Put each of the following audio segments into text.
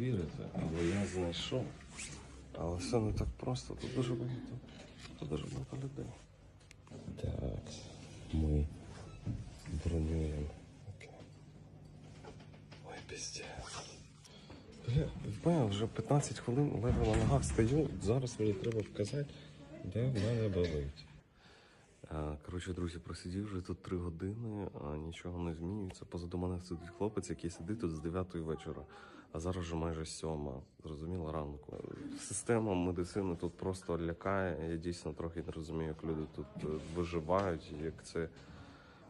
вірите, але я знайшов. Але все не так просто. Тут дуже багато. Тут дуже багато людей. Так, ми бронюємо. Окей. Ой, піздець. Бля, вже 15 хвилин ледве на ногах стою. Зараз мені треба вказати, де в мене болить. А, Коротше, друзі, просидів вже тут три години, а нічого не змінюється. Позаду мене сидить хлопець, який сидить тут з 9 вечора, а зараз вже майже сьома. Зрозуміло ранку. Система медицини тут просто лякає. Я дійсно трохи не розумію, як люди тут е, виживають, як це.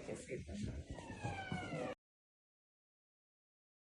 aquecida.